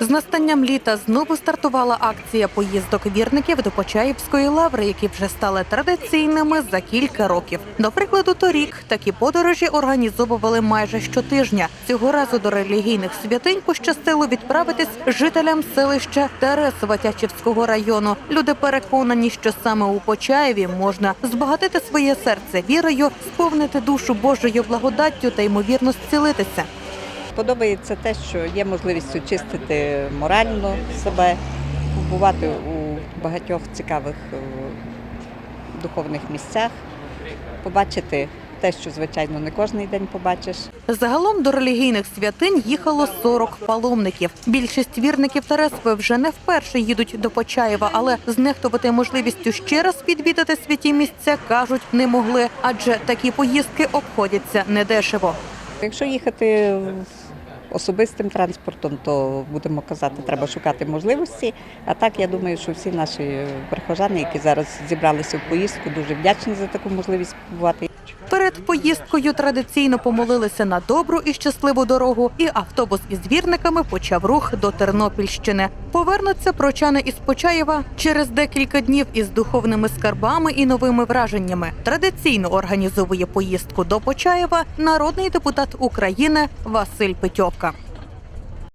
З настанням літа знову стартувала акція поїздок вірників до Почаївської лаври, які вже стали традиційними за кілька років. До прикладу, торік такі подорожі організовували майже щотижня. Цього разу до релігійних святинь пощастило відправитись жителям селища Тересова Тячівського району. Люди переконані, що саме у Почаєві можна збагатити своє серце вірою, сповнити душу Божою благодаттю та ймовірно зцілитися. Подобається те, що є можливість очистити морально себе, побувати у багатьох цікавих е, духовних місцях, побачити те, що, звичайно, не кожен день побачиш. Загалом до релігійних святинь їхало 40 паломників. Більшість вірників Тересви вже не вперше їдуть до Почаєва, але знехтувати можливістю ще раз відвідати святі місця кажуть не могли, адже такі поїздки обходяться недешево. Якщо їхати особистим транспортом, то будемо казати, треба шукати можливості. А так я думаю, що всі наші прихожани, які зараз зібралися в поїздку, дуже вдячні за таку можливість побувати. Поїздкою традиційно помолилися на добру і щасливу дорогу, і автобус із вірниками почав рух до Тернопільщини. Повернуться прочани із Почаєва через декілька днів із духовними скарбами і новими враженнями. Традиційно організовує поїздку до Почаєва народний депутат України Василь Петьовка.